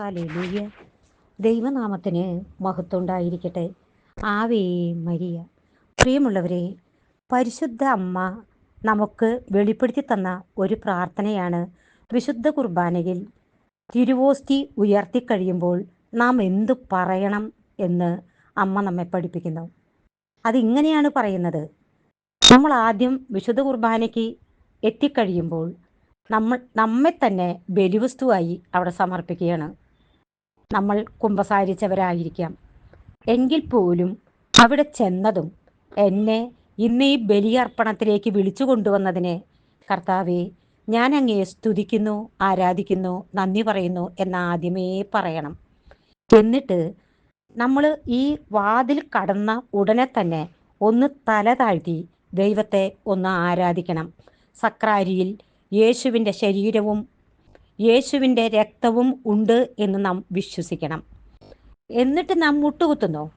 Hallelujah. ദൈവനാമത്തിന് മഹത്വം ഉണ്ടായിരിക്കട്ടെ ആവേ മരിയ. പ്രിയമുള്ളവരെ പരിശുദ്ധ അമ്മ നമുക്ക് വെളിപ്പെടുത്തി തന്ന ഒരു പ്രാർത്ഥനയാണ് വിശുദ്ധ കുർബാനയിൽ തിരുവോസ്തി ഉയർത്തിക്കഴിയുമ്പോൾ നാം എന്തു പറയണം എന്ന് അമ്മ നമ്മെ പഠിപ്പിക്കുന്നു. അതിങ്ങനെയാണ് പറയുന്നത്. നമ്മൾ ആദ്യം വിശുദ്ധ കുർബാനയ്ക്ക് എത്തിക്കഴിയുമ്പോൾ നമ്മൾ നമ്മെ തന്നെ ബലിവസ്തുവായി അവിടെ സമർപ്പിക്കുകയാണ്. നമ്മൾ കുമ്പസാരിച്ചവരായിരിക്കാം. എങ്കിൽ പോലും അവിടെ ചെന്നതും എന്നെ ഇന്ന് ഈ ബലിയർപ്പണത്തിലേക്ക് വിളിച്ചു കൊണ്ടുവന്നതിന് കർത്താവെ ഞാൻ അങ്ങയെ സ്തുതിക്കുന്നു ആരാധിക്കുന്നു നന്ദി പറയുന്നു എന്ന് ആദ്യമേ പറയണം. എന്നിട്ട് നമ്മൾ ഈ വാതിൽ കടന്ന ഉടനെ തന്നെ ഒന്ന് തല താഴ്ത്തി ദൈവത്തെ ഒന്ന് ആരാധിക്കണം. സക്രാരിയിൽ യേശുവിന്റെ ശരീരവും യേശുവിന്റെ രക്തവും ഉണ്ട് എന്ന് നാം വിശ്വസിക്കണം. എന്നിട്ട് നാം മുട്ടുകുത്തുന്നു.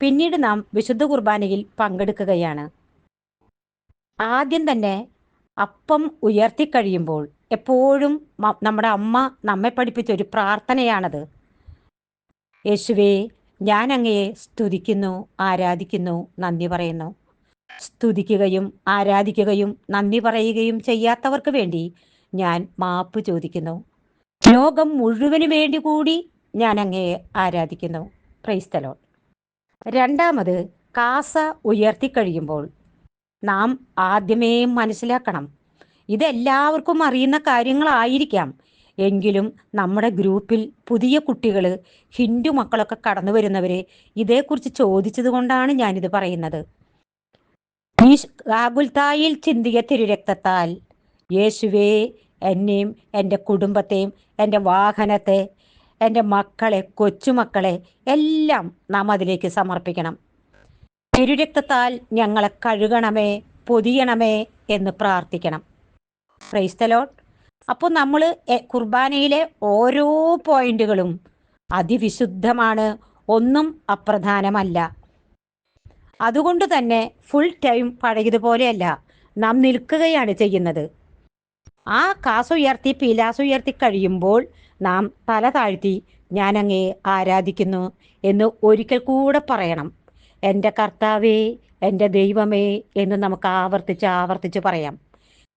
പിന്നീട് നാം വിശുദ്ധ കുർബാനയിൽ പങ്കെടുക്കുകയാണ്. ആദ്യം തന്നെ അപ്പം ഉയർത്തിക്കഴിയുമ്പോൾ എപ്പോഴും നമ്മുടെ അമ്മ നമ്മെ പഠിപ്പിച്ച ഒരു പ്രാർത്ഥനയാണത്. യേശുവേ ഞാൻ അങ്ങയെ സ്തുതിക്കുന്നു ആരാധിക്കുന്നു നന്ദി പറയുന്നു. സ്തുതിക്കുകയും ആരാധിക്കുകയും നന്ദി പറയുകയും ചെയ്യാത്തവർക്ക് വേണ്ടി ഞാൻ മാപ്പ് ചോദിക്കുന്നു. ലോകം മുഴുവൻ വേണ്ടി കൂടി ഞാൻ അങ്ങയെ ആരാധിക്കുന്നു. ക്രൈസ്തലോ രണ്ടാമത് കാസ ഉയർത്തിക്കഴിയുമ്പോൾ നാം ആദ്യമേ മനസ്സിലാക്കണം. ഇതെല്ലാവർക്കും അറിയുന്ന കാര്യങ്ങളായിരിക്കാം. എങ്കിലും നമ്മുടെ ഗ്രൂപ്പിൽ പുതിയ കുട്ടികൾ ഹിന്ദു മക്കളൊക്കെ കടന്നു വരുന്നവരെ ഇതേക്കുറിച്ച് ചോദിച്ചത് കൊണ്ടാണ് ഞാനിത് പറയുന്നത്. ഈ ആകുൽത്തായിൽ ചിന്തിയ തിരുരക്തത്താൽ യേശുവേ എന്നെയും എന്റെ കുടുംബത്തെയും എന്റെ വാഹനത്തെ എന്റെ മക്കളെ കൊച്ചുമക്കളെ എല്ലാം നാം അതിലേക്ക് സമർപ്പിക്കണം. തിരുരക്തത്താൽ ഞങ്ങളെ കഴുകണമേ പൊതിയണമേ എന്ന് പ്രാർത്ഥിക്കണം. ക്രൈസ്തലോട്ട് അപ്പോൾ നമ്മൾ കുർബാനയിലെ ഓരോ പോയിന്റുകളും അതിവിശുദ്ധമാണ് ഒന്നും അപ്രധാനമല്ല. അതുകൊണ്ട് തന്നെ ഫുൾ ടൈം പഴയതുപോലെയല്ല നാം നിൽക്കുകയാണ് ചെയ്യുന്നത്. ആ കാസുയർത്തി പീലാസുയർത്തി കഴിയുമ്പോൾ നാം തല താഴ്ത്തി ഞാൻ അങ്ങയെ ആരാധിക്കുന്നു എന്ന് ഒരിക്കൽ കൂടെ പറയണം. എന്റെ കർത്താവേ എന്റെ ദൈവമേ എന്ന് നമുക്ക് ആവർത്തിച്ച് ആവർത്തിച്ച് പറയാം.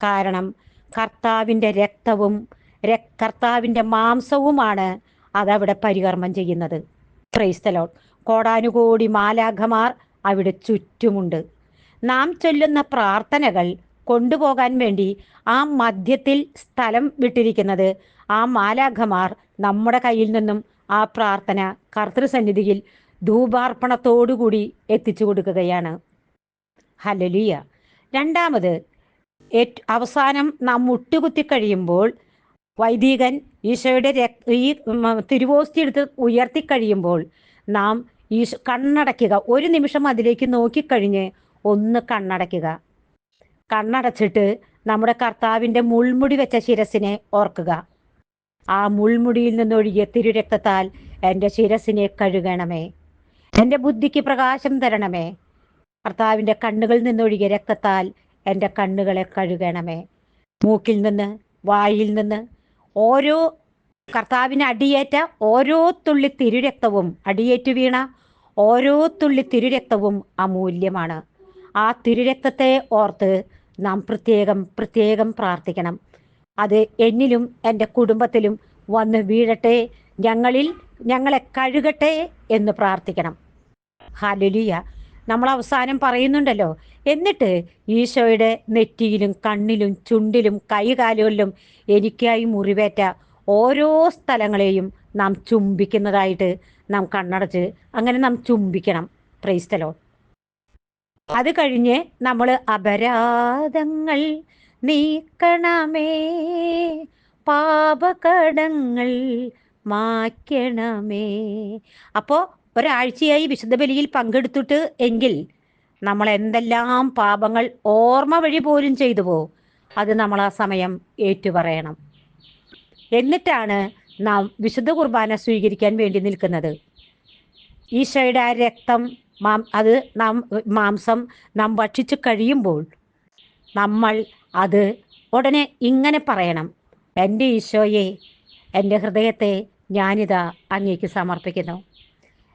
കാരണം കർത്താവിന്റെ രക്തവും കർത്താവിന്റെ മാംസവുമാണ് അതവിടെ പരികർമ്മം ചെയ്യുന്നത്. ക്രൈസ്തലോട്ട് കോടാനുകോടി മാലാഖമാർ അവിടെ ചുറ്റുമുണ്ട്. നാം ചൊല്ലുന്ന പ്രാർത്ഥനകൾ കൊണ്ടുപോകാൻ വേണ്ടി ആ മധ്യത്തിൽ സ്ഥലം വിട്ടിരിക്കുന്നത്. ആ മാലാഖമാർ നമ്മുടെ കയ്യിൽ നിന്നും ആ പ്രാർത്ഥന കർത്തൃസന്നിധിയിൽ ധൂപാർപ്പണത്തോടുകൂടി എത്തിച്ചു കൊടുക്കുകയാണ്. ഹലലിയ രണ്ടാമത് അവസാനം നാം മുട്ടുകുത്തി കഴിയുമ്പോൾ വൈദികൻ ഈശോയുടെ ഈ തിരുവോസ്തി എടുത്ത് ഉയർത്തി കഴിയുമ്പോൾ നാം ഈശോ കണ്ണടയ്ക്കുക. ഒരു നിമിഷം അതിലേക്ക് നോക്കിക്കഴിഞ്ഞ് ഒന്ന് കണ്ണടയ്ക്കുക. കണ്ണടച്ചിട്ട് നമ്മുടെ കർത്താവിന്റെ മുൾമുടി വെച്ച ശിരസിനെ ഓർക്കുക. ആ മുൾമുടിയിൽ നിന്നൊഴുകിയ തിരുരക്തത്താൽ എന്റെ ശിരസിനെ കഴുകണമേ. എന്റെ ബുദ്ധിക്ക് പ്രകാശം തരണമേ. കർത്താവിന്റെ കണ്ണുകളിൽ നിന്നൊഴുകിയ രക്തത്താൽ എന്റെ കണ്ണുകളെ കഴുകണമേ. മൂക്കിൽ നിന്ന് വായിൽ നിന്ന് ഓരോ കർത്താവിന് അടിയേറ്റ ഓരോ തുള്ളി തിരുരക്തവും അടിയേറ്റു വീണ ഓരോ തുള്ളി തിരുരക്തവും അമൂല്യമാണ്. ആ തിരുരക്തത്തെ ഓർത്ത് നാം പ്രത്യേകം പ്രത്യേകം പ്രാർത്ഥിക്കണം. അത് എന്നിലും എന്റെ കുടുംബത്തിലും വന്ന് വീഴട്ടെ ഞങ്ങളിൽ ഞങ്ങളെ കഴുകട്ടെ എന്ന് പ്രാർത്ഥിക്കണം. ഹലുലിയ നമ്മൾ അവസാനം പറയുന്നുണ്ടല്ലോ എന്നിട്ട് ഈശോയുടെ നെറ്റിയിലും കണ്ണിലും ചുണ്ടിലും കൈകാലുകളിലും എനിക്കായി മുറിവേറ്റ ഓരോ സ്ഥലങ്ങളെയും നാം ചുംബിക്കുന്നതായിട്ട് നാം കണ്ണടച്ച് അങ്ങനെ നാം ചുംബിക്കണം. പ്രൈസ്തലോ അത് കഴിഞ്ഞ് നമ്മൾ അപരാധങ്ങൾ നീക്കണമേ. പാപകടങ്ങൾ മായ്ക്കണമേ. അപ്പോൾ ഒരാഴ്ചയായി വിശുദ്ധ ബലിയിൽ പങ്കെടുത്തിട്ട് എങ്കിൽ നമ്മൾ എന്തെല്ലാം പാപങ്ങൾ ഓർമ്മ വഴി പോലും ചെയ്തു പോ അത് നമ്മൾ ആ സമയം ഏറ്റുപറയണം. എന്നിട്ടാണ് നാം വിശുദ്ധ കുർബാന സ്വീകരിക്കാൻ വേണ്ടി നിൽക്കുന്നത്. ഈശോയുടെ ആ രക്തം മാം അത് നാം മാംസം നാം ഭക്ഷിച്ചു കഴിയുമ്പോൾ നമ്മൾ അത് ഉടനെ ഇങ്ങനെ പറയണം. എന്റെ ഈശോയെ എന്റെ ഹൃദയത്തെ ഞാനിതാ അങ്ങേക്ക് സമർപ്പിക്കുന്നു.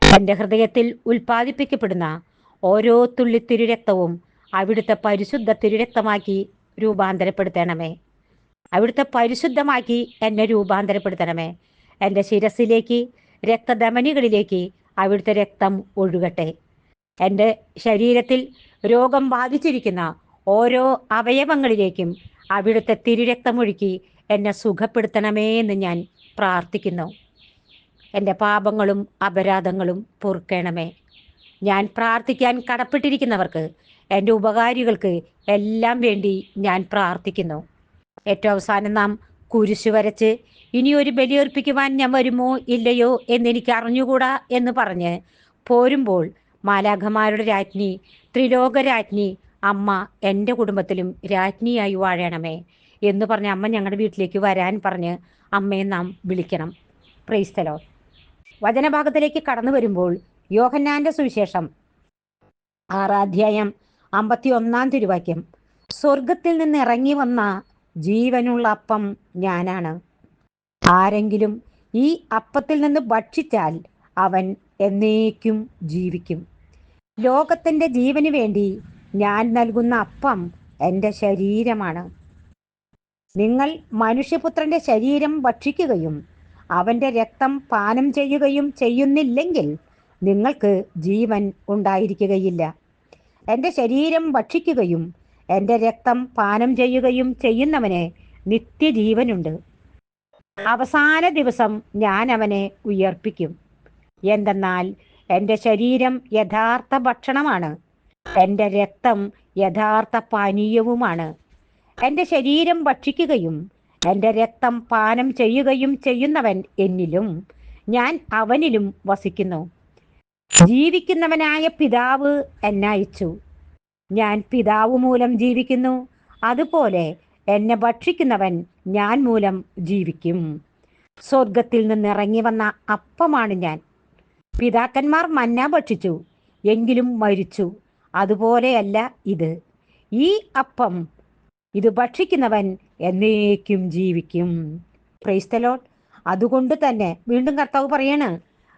എന്റെ ഹൃദയത്തിൽ ഉൽപ്പാദിപ്പിക്കപ്പെടുന്ന ഓരോ തുള്ളി തിരുരക്തവും അവിടുത്തെ പരിശുദ്ധ തിരുരക്തമാക്കി രൂപാന്തരപ്പെടുത്തണമേ. അവിടുത്തെ പരിശുദ്ധമാക്കി എന്നെ രൂപാന്തരപ്പെടുത്തണമേ. എന്റെ ശിരസിലേക്ക് രക്തധമനികളിലേക്ക് അവിടുത്തെ രക്തം ഒഴുകട്ടെ. എന്റെ ശരീരത്തിൽ രോഗം ബാധിച്ചിരിക്കുന്ന ഓരോ അവയവങ്ങളിലേക്കും അവിടുത്തെ തിരുരക്തമൊഴുക്കി എന്നെ സുഖപ്പെടുത്തണമേ എന്ന് ഞാൻ പ്രാർത്ഥിക്കുന്നു. എന്റെ പാപങ്ങളും അപരാധങ്ങളും പൊറുക്കണമേ. ഞാൻ പ്രാർത്ഥിക്കാൻ കടപ്പെട്ടിരിക്കുന്നവർക്ക് എന്റെ ഉപകാരികൾക്ക് എല്ലാം വേണ്ടി ഞാൻ പ്രാർത്ഥിക്കുന്നു. ഏറ്റവും അവസാനം നാം കുരിശു വരച്ച് ഇനി ഒരു ബലിയർപ്പിക്കുവാൻ ഞാൻ വരുമോ ഇല്ലയോ എന്നെനിക്ക് അറിഞ്ഞുകൂടാ എന്ന് പറഞ്ഞ് പോരുമ്പോൾ മാലാഖമാരുടെ രാജ്ഞി ത്രിലോകരാജ്ഞി അമ്മ എന്റെ കുടുംബത്തിലും രാജ്ഞിയായി വാഴണമേ എന്ന് പറഞ്ഞ് അമ്മ ഞങ്ങളുടെ വീട്ടിലേക്ക് വരാൻ പറഞ്ഞ് അമ്മയെ നാം വിളിക്കണം. പ്രൈസ്തലോ വചനഭാഗത്തിലേക്ക് കടന്നു വരുമ്പോൾ യോഹന്നാന്റെ സുവിശേഷം ആറാധ്യായം അമ്പത്തി ഒന്നാം തിരുവാക്യം. സ്വർഗത്തിൽ നിന്ന് ഇറങ്ങി വന്ന ജീവനുള്ള അപ്പം ഞാനാണ്. ആരെങ്കിലും ഈ അപ്പത്തിൽ നിന്ന് ഭക്ഷിച്ചാൽ അവൻ എന്നേക്കും ജീവിക്കും. ലോകത്തിന്റെ ജീവന് വേണ്ടി ഞാൻ നൽകുന്ന അപ്പം എന്റെ ശരീരമാണ്. നിങ്ങൾ മനുഷ്യപുത്രന്റെ ശരീരം ഭക്ഷിക്കുകയും അവന്റെ രക്തം പാനം ചെയ്യുകയും ചെയ്യുന്നില്ലെങ്കിൽ നിങ്ങൾക്ക് ജീവൻ ഉണ്ടായിരിക്കുകയില്ല. എന്റെ ശരീരം ഭക്ഷിക്കുകയും എന്റെ രക്തം പാനം ചെയ്യുകയും ചെയ്യുന്നവനെ നിത്യജീവനുണ്ട്. അവസാന ദിവസം ഞാൻ അവനെ ഉയർപ്പിക്കും. എന്തെന്നാൽ എന്റെ ശരീരം യഥാർത്ഥ ഭക്ഷണമാണ്. എന്റെ രക്തം യഥാർത്ഥ പാനീയവുമാണ്. എന്റെ ശരീരം ഭക്ഷിക്കുകയും എന്റെ രക്തം പാനം ചെയ്യുകയും ചെയ്യുന്നവൻ എന്നിലും ഞാൻ അവനിലും വസിക്കുന്നു. ജീവിക്കുന്നവനായ പിതാവ് എന്നെ അയച്ചു. ഞാൻ പിതാവ് മൂലം ജീവിക്കുന്നു. അതുപോലെ എന്നെ ഭക്ഷിക്കുന്നവൻ ഞാൻ മൂലം ജീവിക്കും. സ്വർഗത്തിൽ നിന്ന് ഇറങ്ങി വന്ന അപ്പമാണ് ഞാൻ. പിതാക്കന്മാർ മന്ന ഭക്ഷിച്ചു എങ്കിലും മരിച്ചു. അതുപോലെയല്ല ഇത്. ഈ അപ്പം ഇത് ഭക്ഷിക്കുന്നവൻ എന്നേക്കും ജീവിക്കും. പ്രൈസ്തലോട്ട് അതുകൊണ്ട് തന്നെ വീണ്ടും കർത്താവ് പറയാണ്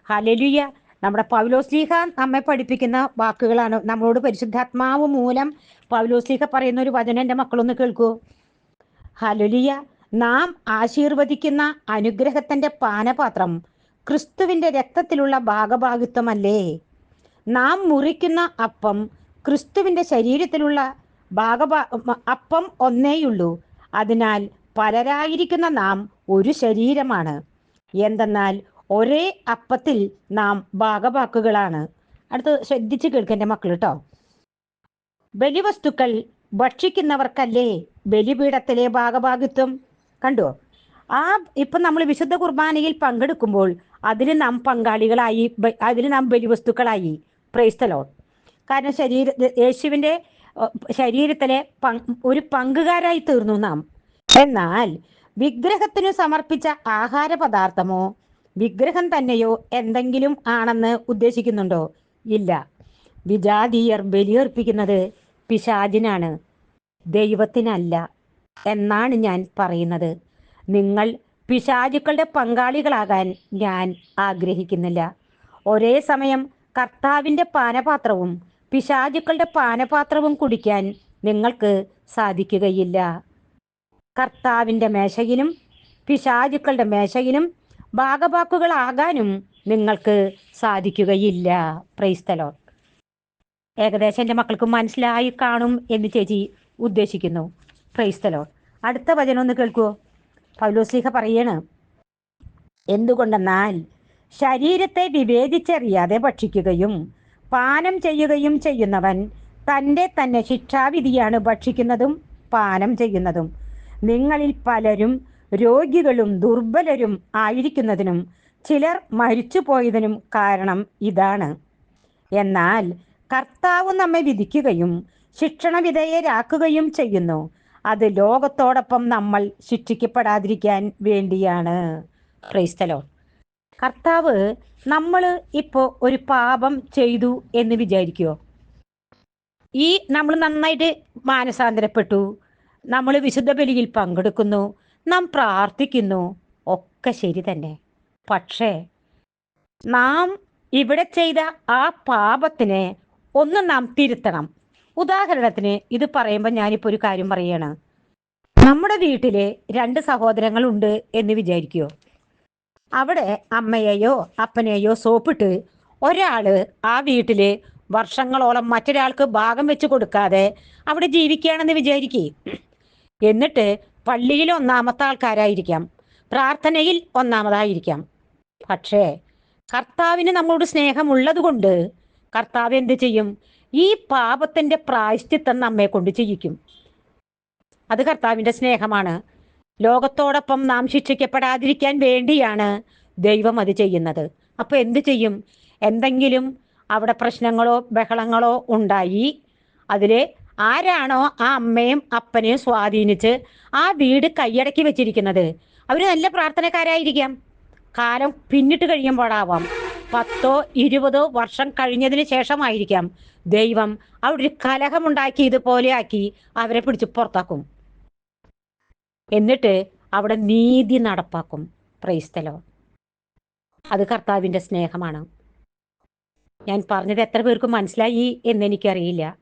ഹലലുയ നമ്മുടെ പൗലോസ്ലീഹ നമ്മെ പഠിപ്പിക്കുന്ന വാക്കുകളാണ്. നമ്മളോട് പരിശുദ്ധാത്മാവ് മൂലം പൗലോസ്ലീഹ പറയുന്ന ഒരു വചനം എന്റെ മക്കളൊന്ന് കേൾക്കൂ. ഹലലുയ നാം ആശീർവദിക്കുന്ന അനുഗ്രഹത്തിന്റെ പാനപാത്രം ക്രിസ്തുവിന്റെ രക്തത്തിലുള്ള ഭാഗഭാഗിത്വമല്ലേ? നാം മുറിക്കുന്ന അപ്പം ക്രിസ്തുവിന്റെ ശരീരത്തിലുള്ള ഭാഗഭാ അപ്പം ഒന്നേയുള്ളൂ. അതിനാൽ പലരായിരിക്കുന്ന നാം ഒരു ശരീരമാണ്. എന്തെന്നാൽ ഒരേ അപ്പത്തിൽ നാം ഭാഗവാക്കുകളാണ് അടുത്ത് ശ്രദ്ധിച്ച് കേൾക്കേണ്ട മക്കൾ കേട്ടോ ബലിവസ്തുക്കൾ ഭക്ഷിക്കുന്നവർക്കല്ലേ ബലിപീഠത്തിലെ ഭാഗഭാഗിത്വം? കണ്ടോ? ആ ഇപ്പം നമ്മൾ വിശുദ്ധ കുർബാനയിൽ പങ്കെടുക്കുമ്പോൾ അതിൽ നാം പങ്കാളികളായി അതിന് നാം ബലിവസ്തുക്കളായി. പ്രൈസ്തലോ കാരണം ശരീര യേശുവിന്റെ ശരീരത്തിലെ ഒരു പങ്കുകാരായി തീർന്നു നാം. എന്നാൽ വിഗ്രഹത്തിനു സമർപ്പിച്ച ആഹാര പദാർത്ഥമോ വിഗ്രഹം തന്നെയോ എന്തെങ്കിലും ആണെന്ന് ഉദ്ദേശിക്കുന്നുണ്ടോ? ഇല്ല. വിജാതീയർ ബലിയർപ്പിക്കുന്നത് പിശാചിനാണ്. ദൈവത്തിനല്ല എന്നാണ് ഞാൻ പറയുന്നത്. നിങ്ങൾ പിശാചുക്കളുടെ പങ്കാളികളാകാൻ ഞാൻ ആഗ്രഹിക്കുന്നില്ല. ഒരേ സമയം കർത്താവിന്റെ പാനപാത്രവും പിശാചുക്കളുടെ പാനപാത്രവും കുടിക്കാൻ നിങ്ങൾക്ക് സാധിക്കുകയില്ല. കർത്താവിന്റെ മേശയിലും പിശാചുക്കളുടെ മേശയിലും ഭാഗവാക്കുകളാകാനും നിങ്ങൾക്ക് സാധിക്കുകയില്ല. പ്രൈസ്തലോ ഏകദേശം എന്റെ മക്കൾക്ക് മനസ്സിലായി കാണും എന്ന് ചേച്ചി ഉദ്ദേശിക്കുന്നു. പ്രൈസ്തലോ അടുത്ത വചനം ഒന്ന് കേൾക്കുമോ പൗലോസ്ലിഹ പറയണ് എന്തുകൊണ്ടെന്നാൽ ശരീരത്തെ വിവേചിച്ചറിയാതെ ഭക്ഷിക്കുകയും പാനം ചെയ്യുകയും ചെയ്യുന്നവൻ തന്റെ തന്നെ ശിക്ഷാവിധിയാണ് ഭക്ഷിക്കുന്നതും പാനം ചെയ്യുന്നതും. നിങ്ങളിൽ പലരും രോഗികളും ദുർബലരും ആയിരിക്കുന്നതിനും ചിലർ മരിച്ചുപോയതിനും കാരണം ഇതാണ്. എന്നാൽ കർത്താവ് നമ്മെ വിധിക്കുകയും ശിക്ഷണ വിധേയരാക്കുകയും ചെയ്യുന്നു. അത് ലോകത്തോടൊപ്പം നമ്മൾ ശിക്ഷിക്കപ്പെടാതിരിക്കാൻ വേണ്ടിയാണ്. ക്രൈസ്തലോ കർത്താവ് നമ്മൾ ഇപ്പോൾ ഒരു പാപം ചെയ്തു എന്ന് വിചാരിക്കുമോ ഈ നമ്മൾ നന്നായിട്ട് മാനസാന്തരപ്പെട്ടു. നമ്മൾ വിശുദ്ധ ബലിയിൽ പങ്കെടുക്കുന്നു. നാം പ്രാർത്ഥിക്കുന്നു. ഒക്കെ ശരി തന്നെ. പക്ഷേ നാം ഇവിടെ ചെയ്ത ആ പാപത്തിനെ ഒന്ന് നാം തിരുത്തണം. ഉദാഹരണത്തിന് ഇത് പറയുമ്പോൾ ഞാനിപ്പോൾ ഒരു കാര്യം പറയാണ്. നമ്മുടെ വീട്ടിലെ രണ്ട് സഹോദരങ്ങളുണ്ട് എന്ന് വിചാരിക്കുമോ അവിടെ അമ്മയെയോ അപ്പനെയോ സോപ്പിട്ട് ഒരാൾ ആ വീട്ടിൽ വർഷങ്ങളോളം മറ്റൊരാൾക്ക് ഭാഗം വെച്ച് കൊടുക്കാതെ അവിടെ ജീവിക്കുകയാണെന്ന് വിചാരിക്കേ. എന്നിട്ട് പള്ളിയിൽ ഒന്നാമത്തെ ആൾക്കാരായിരിക്കാം. പ്രാർത്ഥനയിൽ ഒന്നാമതായിരിക്കാം. പക്ഷേ കർത്താവിന് നമ്മളോട് സ്നേഹമുള്ളത് കൊണ്ട് കർത്താവ് എന്ത് ചെയ്യും? ഈ പാപത്തിന്റെ പ്രായശ്ചിത്തം നമ്മെ കൊണ്ട് ചെയ്യിക്കും. അത് കർത്താവിന്റെ സ്നേഹമാണ്. ലോകത്തോടൊപ്പം നാം ശിക്ഷിക്കപ്പെടാതിരിക്കാൻ വേണ്ടിയാണ് ദൈവം അത് ചെയ്യുന്നത്. അപ്പൊ എന്ത് ചെയ്യും? എന്തെങ്കിലും അവിടെ പ്രശ്നങ്ങളോ ബഹളങ്ങളോ ഉണ്ടായി അതിൽ ആരാണോ ആ അമ്മയും അപ്പനെയും സ്വാധീനിച്ച് ആ വീട് കൈയടക്കി വെച്ചിരിക്കുന്നത്. അവർ നല്ല പ്രാർത്ഥനക്കാരായിരിക്കാം. കാലം പിന്നിട്ട് കഴിയുമ്പോഴാവാം. പത്തോ ഇരുപതോ വർഷം കഴിഞ്ഞതിന് ശേഷമായിരിക്കാം ദൈവം അവിടെ ഒരു കലഹമുണ്ടാക്കി ഇതുപോലെയാക്കി അവരെ പിടിച്ച് പുറത്താക്കും. എന്നിട്ട് അവിടെ നീതി നടപ്പാക്കും. പ്രൈസ്തലോ അത് കർത്താവിന്റെ സ്നേഹമാണ്. ഞാൻ പറഞ്ഞത് എത്ര പേർക്ക് മനസ്സിലായി എന്നെനിക്കറിയില്ല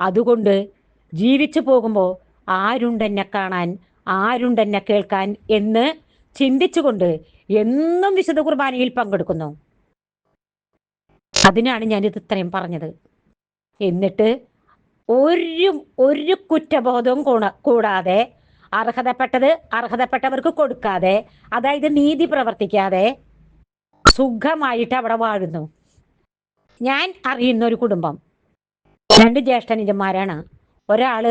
അതുകൊണ്ട് ജീവിച്ചു പോകുമ്പോൾ ആരുണ്ടെന്നെ കാണാൻ ആരുണ്ടെന്നെ കേൾക്കാൻ എന്ന് ചിന്തിച്ചുകൊണ്ട് എന്നും വിശുദ്ധ കുർബാനയിൽ പങ്കെടുക്കുന്നു. അതിനാണ് ഞാനിത് ഇത്രയും പറഞ്ഞത്. എന്നിട്ട് ഒരു ഒരു കുറ്റബോധവും കൂടാതെ അർഹതപ്പെട്ടത് അർഹതപ്പെട്ടവർക്ക് കൊടുക്കാതെ അതായത് നീതി പ്രവർത്തിക്കാതെ സുഖമായിട്ട് അവിടെ വാഴുന്നു. ഞാൻ അറിയുന്ന ഒരു കുടുംബം. രണ്ട് ജ്യേഷ്ഠനിജന്മാരാണ് ഒരാൾ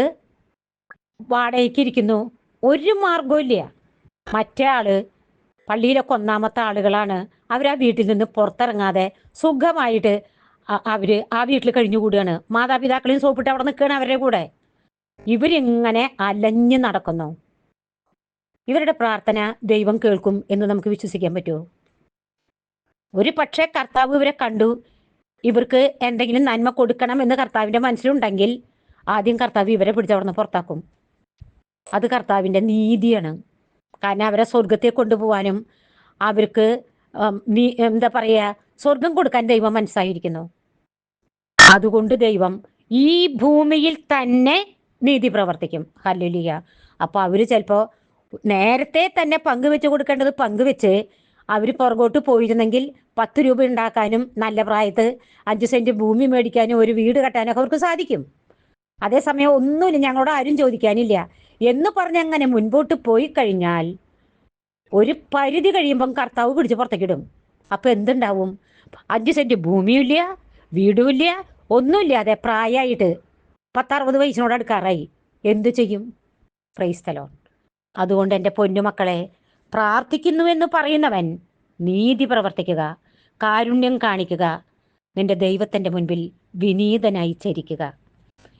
വാടകയ്ക്ക് ഇരിക്കുന്നു. ഒരു മാർഗവും ഇല്ല മറ്റേ ആൾ പള്ളിയിലൊക്കെ ഒന്നാമത്തെ ആളുകളാണ്. അവർ ആ വീട്ടിൽ നിന്ന് പുറത്തിറങ്ങാതെ സുഖമായിട്ട് അവർ ആ വീട്ടിൽ കഴിഞ്ഞുകൂടുകയാണ്. മാതാപിതാക്കളെയും സോപ്പിട്ട് അവിടെ നിൽക്കുകയാണ് അവരുടെ കൂടെ. ഇവരിങ്ങനെ അലഞ്ഞു നടക്കുന്നു. ഇവരുടെ പ്രാർത്ഥന ദൈവം കേൾക്കും എന്ന് നമുക്ക് വിശ്വസിക്കാൻ പറ്റുമോ? ഒരു പക്ഷേ കർത്താവ് ഇവരെ കണ്ടു. ഇവർക്ക് എന്തെങ്കിലും നന്മ കൊടുക്കണം എന്ന് കർത്താവിന്റെ മനസ്സിലുണ്ടെങ്കിൽ ആദ്യം കർത്താവ് ഇവരെ പിടിച്ചവിടുന്ന് പുറത്താക്കും. അത് കർത്താവിന്റെ നീതിയാണ്. കാരണം അവരെ സ്വർഗത്തെ കൊണ്ടുപോകാനും അവർക്ക് എന്താ പറയുക സ്വർഗം കൊടുക്കാൻ ദൈവം മനസ്സായിരിക്കുന്നു. അതുകൊണ്ട് ദൈവം ഈ ഭൂമിയിൽ തന്നെ നീതി പ്രവർത്തിക്കും. ഹല്ലുലിയ. അപ്പോൾ അവർ ചിലപ്പോൾ നേരത്തെ തന്നെ പങ്കുവെച്ച് കൊടുക്കേണ്ടത് പങ്കുവെച്ച് അവർ പുറകോട്ട് പോയിരുന്നെങ്കിൽ പത്ത് രൂപ ഉണ്ടാക്കാനും നല്ല പ്രായത്ത് അഞ്ച് സെന്റ് ഭൂമി മേടിക്കാനും ഒരു വീട് കെട്ടാനൊക്കെ അവർക്ക് സാധിക്കും. അതേസമയം ഒന്നുമില്ല ഞങ്ങളോട് ആരും ചോദിക്കാനില്ല. എന്ന് പറഞ്ഞ് അങ്ങനെ മുൻപോട്ട് പോയി കഴിഞ്ഞാൽ ഒരു പരിധി കഴിയുമ്പം കർത്താവ് പിടിച്ച് പുറത്തേക്കിടും അപ്പൊ എന്തുണ്ടാവും? അഞ്ച് സെന്റ് ഭൂമിയില്ല വീടുമില്ല ഒന്നുമില്ലാതെ പ്രായമായിട്ട് പത്തറുപത് വയസ്സിനോട് അടുക്കാറായി. എന്തു ചെയ്യും? ക്രൈസ്തലോ അതുകൊണ്ട് എന്റെ പൊന്നുമക്കളെ പ്രാർത്ഥിക്കുന്നു എന്ന് പറയുന്നവൻ നീതി പ്രവർത്തിക്കുക കാരുണ്യം കാണിക്കുക നിന്റെ ദൈവത്തിന്റെ മുൻപിൽ വിനീതനായി ചരിക്കുക.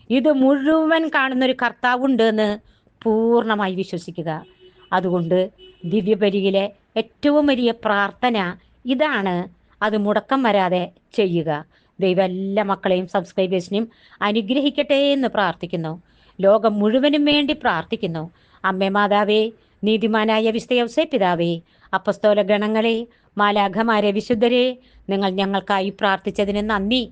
ഇത് മുഴുവൻ കാണുന്നൊരു കർത്താവുണ്ട് എന്ന് പൂർണമായി വിശ്വസിക്കുക. അതുകൊണ്ട് ദിവ്യപരിയിലെ ഏറ്റവും വലിയ പ്രാർത്ഥന ഇതാണ്. അത് മുടക്കം വരാതെ ചെയ്യുക. ദൈവം എല്ലാ മക്കളെയും സബ്സ്ക്രൈബേഴ്സിനെയും അനുഗ്രഹിക്കട്ടെ എന്ന് പ്രാർത്ഥിക്കുന്നു. ലോകം മുഴുവനും വേണ്ടി പ്രാർത്ഥിക്കുന്നു. അമ്മേ മാതാവേ നീതിമാനായ വിസ്തയവസേ പിതാവേ അപ്പസ്തോല ഗണങ്ങളെ മാലാഘമാരെ വിശുദ്ധരെ നിങ്ങൾ ഞങ്ങൾക്കായി പ്രാർത്ഥിച്ചതിന് നന്ദി.